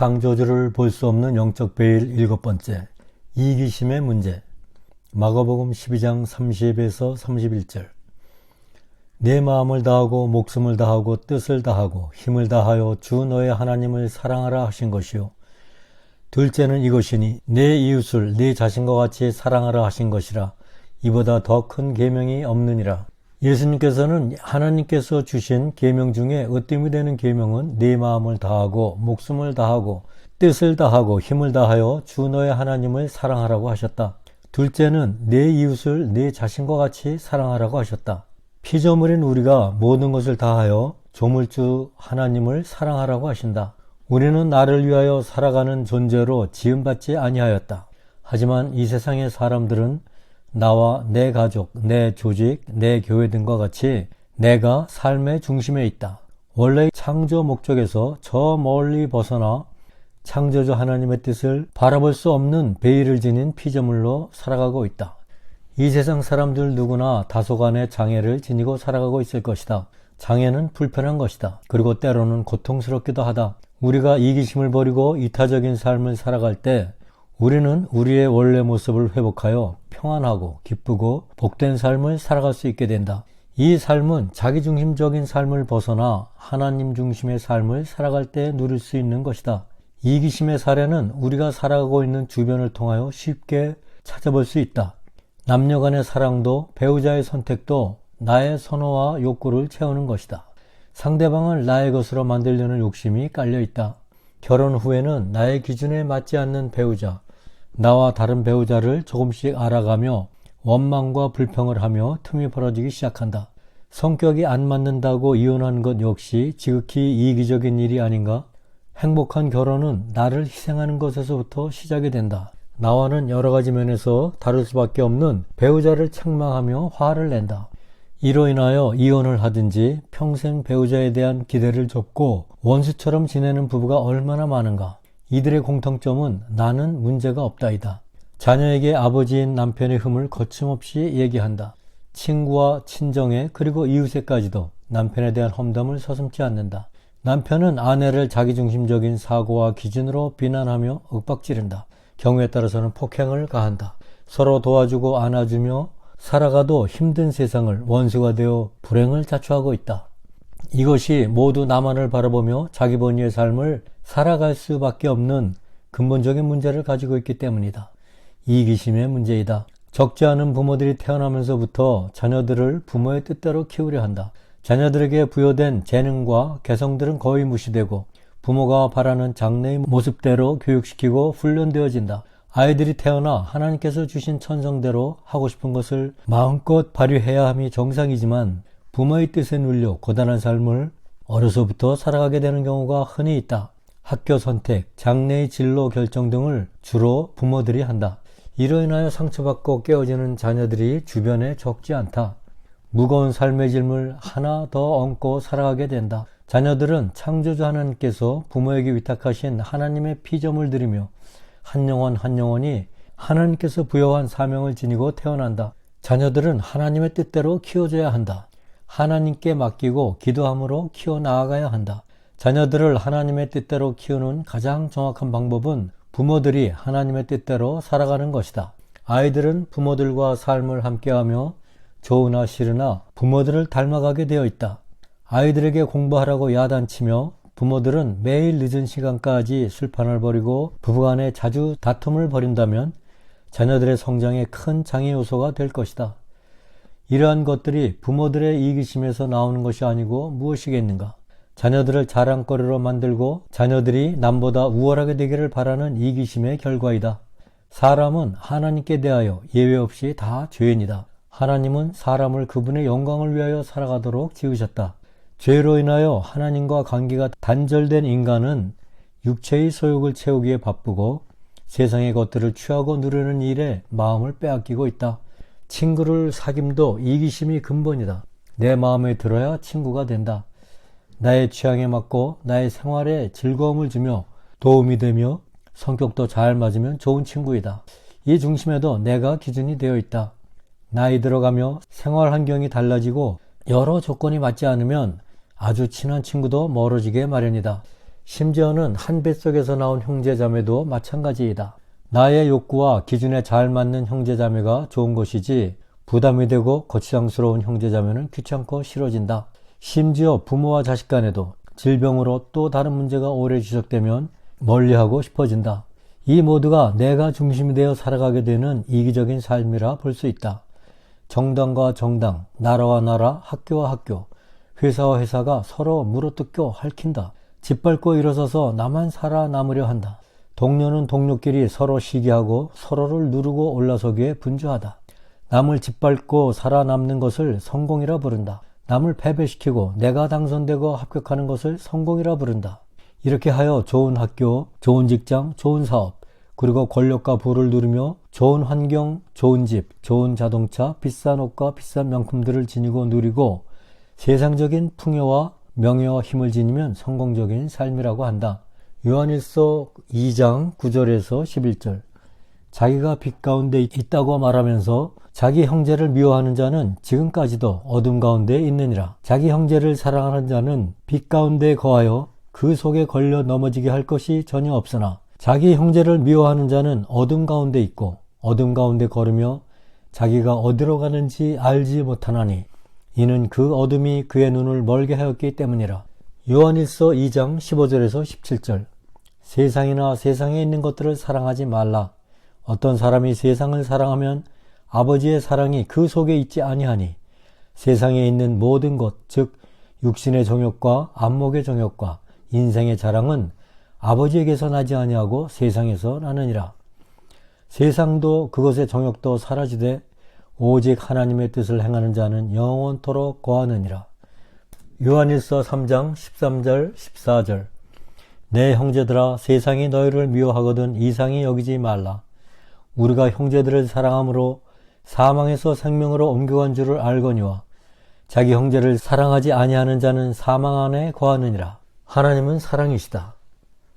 창조주를 볼 수 없는 영적 베일 일곱 번째 이기심의 문제. 마가복음 12장 30에서 31절. 내 마음을 다하고 목숨을 다하고 뜻을 다하고 힘을 다하여 주 너의 하나님을 사랑하라 하신 것이요. 둘째는 이것이니 내 이웃을 내 자신과 같이 사랑하라 하신 것이라. 이보다 더 큰 계명이 없느니라 예수님께서는 하나님께서 주신 계명 중에 으뜸이 되는 계명은 네 마음을 다하고 목숨을 다하고 뜻을 다하고 힘을 다하여 주 너의 하나님을 사랑하라고 하셨다. 둘째는 내 이웃을 내 자신과 같이 사랑하라고 하셨다. 피조물인 우리가 모든 것을 다하여 조물주 하나님을 사랑하라고 하신다. 우리는 나를 위하여 살아가는 존재로 지음받지 아니하였다. 하지만 이 세상의 사람들은 나와 내 가족, 내 조직, 내 교회 등과 같이 내가 삶의 중심에 있다. 원래 창조 목적에서 저 멀리 벗어나 창조주 하나님의 뜻을 바라볼 수 없는 베일을 지닌 피조물로 살아가고 있다. 이 세상 사람들 누구나 다소간의 장애를 지니고 살아가고 있을 것이다. 장애는 불편한 것이다. 그리고 때로는 고통스럽기도 하다. 우리가 이기심을 버리고 이타적인 삶을 살아갈 때 우리는 우리의 원래 모습을 회복하여 평안하고 기쁘고 복된 삶을 살아갈 수 있게 된다. 이 삶은 자기중심적인 삶을 벗어나 하나님 중심의 삶을 살아갈 때 누릴 수 있는 것이다. 이기심의 사례는 우리가 살아가고 있는 주변을 통하여 쉽게 찾아볼 수 있다. 남녀 간의 사랑도 배우자의 선택도 나의 선호와 욕구를 채우는 것이다. 상대방을 나의 것으로 만들려는 욕심이 깔려 있다. 결혼 후에는 나의 기준에 맞지 않는 배우자, 나와 다른 배우자를 조금씩 알아가며 원망과 불평을 하며 틈이 벌어지기 시작한다. 성격이 안 맞는다고 이혼한 것 역시 지극히 이기적인 일이 아닌가? 행복한 결혼은 나를 희생하는 것에서부터 시작이 된다. 나와는 여러 가지 면에서 다를 수밖에 없는 배우자를 책망하며 화를 낸다. 이로 인하여 이혼을 하든지 평생 배우자에 대한 기대를 접고 원수처럼 지내는 부부가 얼마나 많은가. 이들의 공통점은 나는 문제가 없다이다. 자녀에게 아버지인 남편의 흠을 거침없이 얘기한다. 친구와 친정에 그리고 이웃에까지도 남편에 대한 험담을 서슴지 않는다. 남편은 아내를 자기중심적인 사고와 기준으로 비난하며 윽박지른다. 경우에 따라서는 폭행을 가한다. 서로 도와주고 안아주며 살아가도 힘든 세상을 원수가 되어 불행을 자초하고 있다. 이것이 모두 나만을 바라보며 자기 본위의 삶을 살아갈 수밖에 없는 근본적인 문제를 가지고 있기 때문이다. 이기심의 문제이다. 적지 않은 부모들이 태어나면서부터 자녀들을 부모의 뜻대로 키우려 한다. 자녀들에게 부여된 재능과 개성들은 거의 무시되고 부모가 바라는 장래의 모습대로 교육시키고 훈련되어진다. 아이들이 태어나 하나님께서 주신 천성대로 하고 싶은 것을 마음껏 발휘해야 함이 정상이지만 부모의 뜻에 눌려 고단한 삶을 어려서부터 살아가게 되는 경우가 흔히 있다. 학교 선택, 장래의 진로 결정 등을 주로 부모들이 한다. 이로 인하여 상처받고 깨어지는 자녀들이 주변에 적지 않다. 무거운 삶의 짐을 하나 더 얹고 살아가게 된다. 자녀들은 창조주 하나님께서 부모에게 위탁하신 하나님의 피점을 들이며 한 영혼 한 영혼이 하나님께서 부여한 사명을 지니고 태어난다. 자녀들은 하나님의 뜻대로 키워져야 한다. 하나님께 맡기고 기도함으로 키워나가야 한다. 자녀들을 하나님의 뜻대로 키우는 가장 정확한 방법은 부모들이 하나님의 뜻대로 살아가는 것이다. 아이들은 부모들과 삶을 함께하며 좋으나 싫으나 부모들을 닮아가게 되어 있다. 아이들에게 공부하라고 야단치며 부모들은 매일 늦은 시간까지 술판을 벌이고 부부간에 자주 다툼을 벌인다면 자녀들의 성장에 큰 장애 요소가 될 것이다. 이러한 것들이 부모들의 이기심에서 나오는 것이 아니고 무엇이겠는가? 자녀들을 자랑거리로 만들고 자녀들이 남보다 우월하게 되기를 바라는 이기심의 결과이다. 사람은 하나님께 대하여 예외 없이 다 죄인이다. 하나님은 사람을 그분의 영광을 위하여 살아가도록 지으셨다. 죄로 인하여 하나님과 관계가 단절된 인간은 육체의 소욕을 채우기에 바쁘고 세상의 것들을 취하고 누르는 일에 마음을 빼앗기고 있다. 친구를 사귐도 이기심이 근본이다. 내 마음에 들어야 친구가 된다. 나의 취향에 맞고 나의 생활에 즐거움을 주며 도움이 되며 성격도 잘 맞으면 좋은 친구이다. 이 중심에도 내가 기준이 되어 있다. 나이 들어가며 생활 환경이 달라지고 여러 조건이 맞지 않으면 아주 친한 친구도 멀어지게 마련이다. 심지어는 한 뱃속에서 나온 형제자매도 마찬가지이다. 나의 욕구와 기준에 잘 맞는 형제자매가 좋은 것이지 부담이 되고 거치장스러운 형제자매는 귀찮고 싫어진다. 심지어 부모와 자식 간에도 질병으로 또 다른 문제가 오래 지속되면 멀리하고 싶어진다. 이 모두가 내가 중심이 되어 살아가게 되는 이기적인 삶이라 볼 수 있다. 정당과 정당, 나라와 나라, 학교와 학교, 회사와 회사가 서로 물어뜯겨 핥힌다. 짓밟고 일어서서 나만 살아남으려 한다. 동료는 동료끼리 서로 시기하고 서로를 누르고 올라서기에 분주하다. 남을 짓밟고 살아남는 것을 성공이라 부른다. 남을 패배시키고 내가 당선되고 합격하는 것을 성공이라 부른다. 이렇게 하여 좋은 학교, 좋은 직장, 좋은 사업, 그리고 권력과 부를 누리며 좋은 환경, 좋은 집, 좋은 자동차, 비싼 옷과 비싼 명품들을 지니고 누리고 세상적인 풍요와 명예와 힘을 지니면 성공적인 삶이라고 한다. 요한일서 2장 9절에서 11절 자기가 빛 가운데 있다고 말하면서 자기 형제를 미워하는 자는 지금까지도 어둠 가운데 있느니라. 자기 형제를 사랑하는 자는 빛 가운데 거하여 그 속에 걸려 넘어지게 할 것이 전혀 없으나 자기 형제를 미워하는 자는 어둠 가운데 있고 어둠 가운데 걸으며 자기가 어디로 가는지 알지 못하나니 이는 그 어둠이 그의 눈을 멀게 하였기 때문이라. 요한일서 2장 15절에서 17절 세상이나 세상에 있는 것들을 사랑하지 말라. 어떤 사람이 세상을 사랑하면 아버지의 사랑이 그 속에 있지 아니하니 세상에 있는 모든 것, 즉 육신의 정욕과 안목의 정욕과 인생의 자랑은 아버지에게서 나지 아니하고 세상에서 나느니라. 세상도 그것의 정욕도 사라지되 오직 하나님의 뜻을 행하는 자는 영원토록 거하느니라. 요한일서 3장 13절 14절 내 형제들아 세상이 너희를 미워하거든 이상히 여기지 말라. 우리가 형제들을 사랑함으로 사망에서 생명으로 옮겨간 줄을 알거니와 자기 형제를 사랑하지 아니하는 자는 사망 안에 거하느니라. 하나님은 사랑이시다.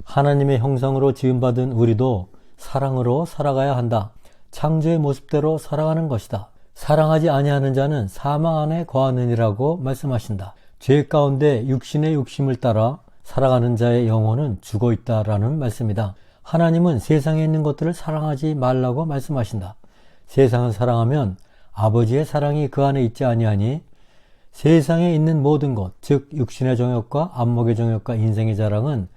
하나님의 형상으로 지음받은 우리도 사랑으로 살아가야 한다. 창조의 모습대로 살아가는 것이다. 사랑하지 아니하는 자는 사망 안에 거하느니라고 말씀하신다. 죄 가운데 육신의 욕심을 따라 살아가는 자의 영혼은 죽어 있다라는 말씀이다. 하나님은 세상에 있는 것들을 사랑하지 말라고 말씀하신다. 세상을 사랑하면 아버지의 사랑이 그 안에 있지 아니하니 세상에 있는 모든 것, 즉 육신의 정욕과 안목의 정욕과 인생의 자랑은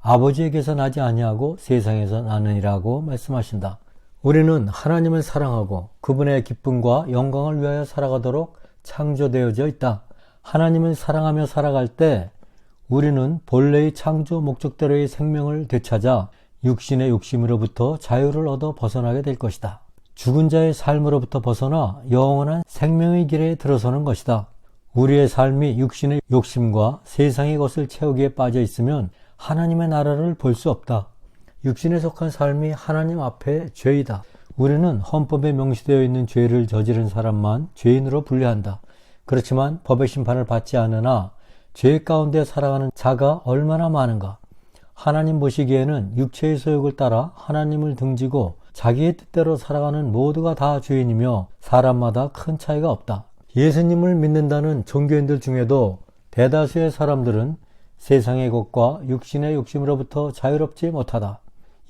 아버지에게서 나지 아니하고 세상에서 나느니라고 말씀하신다. 우리는 하나님을 사랑하고 그분의 기쁨과 영광을 위하여 살아가도록 창조되어져 있다. 하나님을 사랑하며 살아갈 때 우리는 본래의 창조 목적대로의 생명을 되찾아 육신의 욕심으로부터 자유를 얻어 벗어나게 될 것이다. 죽은 자의 삶으로부터 벗어나 영원한 생명의 길에 들어서는 것이다. 우리의 삶이 육신의 욕심과 세상의 것을 채우기에 빠져 있으면 하나님의 나라를 볼 수 없다. 육신에 속한 삶이 하나님 앞에 죄이다. 우리는 헌법에 명시되어 있는 죄를 저지른 사람만 죄인으로 분류한다. 그렇지만 법의 심판을 받지 않으나 죄 가운데 살아가는 자가 얼마나 많은가. 하나님 보시기에는 육체의 소욕을 따라 하나님을 등지고 자기의 뜻대로 살아가는 모두가 다 죄인이며 사람마다 큰 차이가 없다. 예수님을 믿는다는 종교인들 중에도 대다수의 사람들은 세상의 것과 육신의 욕심으로부터 자유롭지 못하다.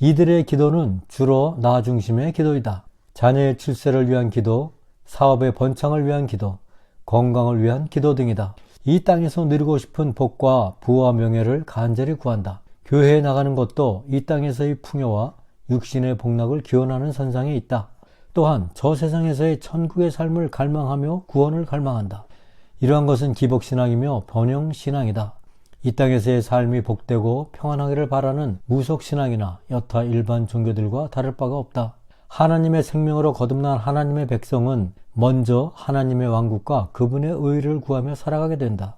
이들의 기도는 주로 나 중심의 기도이다. 자녀의 출세를 위한 기도, 사업의 번창을 위한 기도, 건강을 위한 기도 등이다. 이 땅에서 누리고 싶은 복과 부와 명예를 간절히 구한다. 교회에 나가는 것도 이 땅에서의 풍요와 육신의 복락을 기원하는 선상에 있다. 또한 저 세상에서의 천국의 삶을 갈망하며 구원을 갈망한다. 이러한 것은 기복신앙이며 번영신앙이다. 이 땅에서의 삶이 복되고 평안하기를 바라는 무속신앙이나 여타 일반 종교들과 다를 바가 없다. 하나님의 생명으로 거듭난 하나님의 백성은 먼저 하나님의 왕국과 그분의 의를 구하며 살아가게 된다.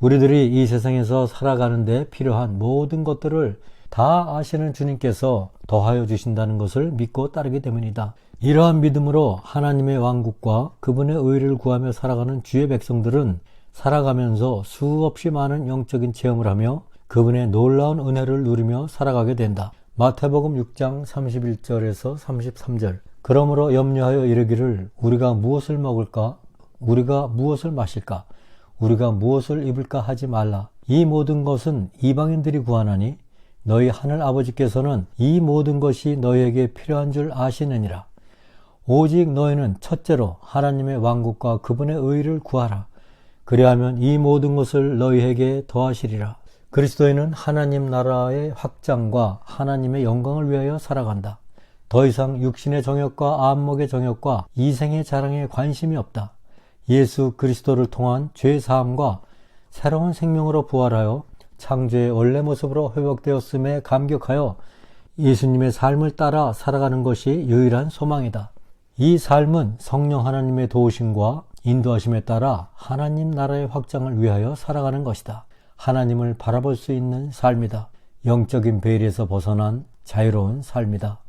우리들이 이 세상에서 살아가는데 필요한 모든 것들을 다 아시는 주님께서 더하여 주신다는 것을 믿고 따르기 때문이다. 이러한 믿음으로 하나님의 왕국과 그분의 의를 구하며 살아가는 주의 백성들은 살아가면서 수없이 많은 영적인 체험을 하며 그분의 놀라운 은혜를 누리며 살아가게 된다. 마태복음 6장 31절에서 33절. 그러므로 염려하여 이르기를 우리가 무엇을 먹을까? 우리가 무엇을 마실까? 우리가 무엇을 입을까 하지 말라. 이 모든 것은 이방인들이 구하나니 너희 하늘 아버지께서는 이 모든 것이 너희에게 필요한 줄 아시느니라. 오직 너희는 첫째로 하나님의 왕국과 그분의 의를 구하라. 그리하면 이 모든 것을 너희에게 더하시리라. 그리스도인은 하나님 나라의 확장과 하나님의 영광을 위하여 살아간다. 더 이상 육신의 정욕과 안목의 정욕과 이생의 자랑에 관심이 없다. 예수 그리스도를 통한 죄 사함과 새로운 생명으로 부활하여 창조의 원래 모습으로 회복되었음에 감격하여 예수님의 삶을 따라 살아가는 것이 유일한 소망이다. 이 삶은 성령 하나님의 도우심과 인도하심에 따라 하나님 나라의 확장을 위하여 살아가는 것이다. 하나님을 바라볼 수 있는 삶이다. 영적인 베일에서 벗어난 자유로운 삶이다.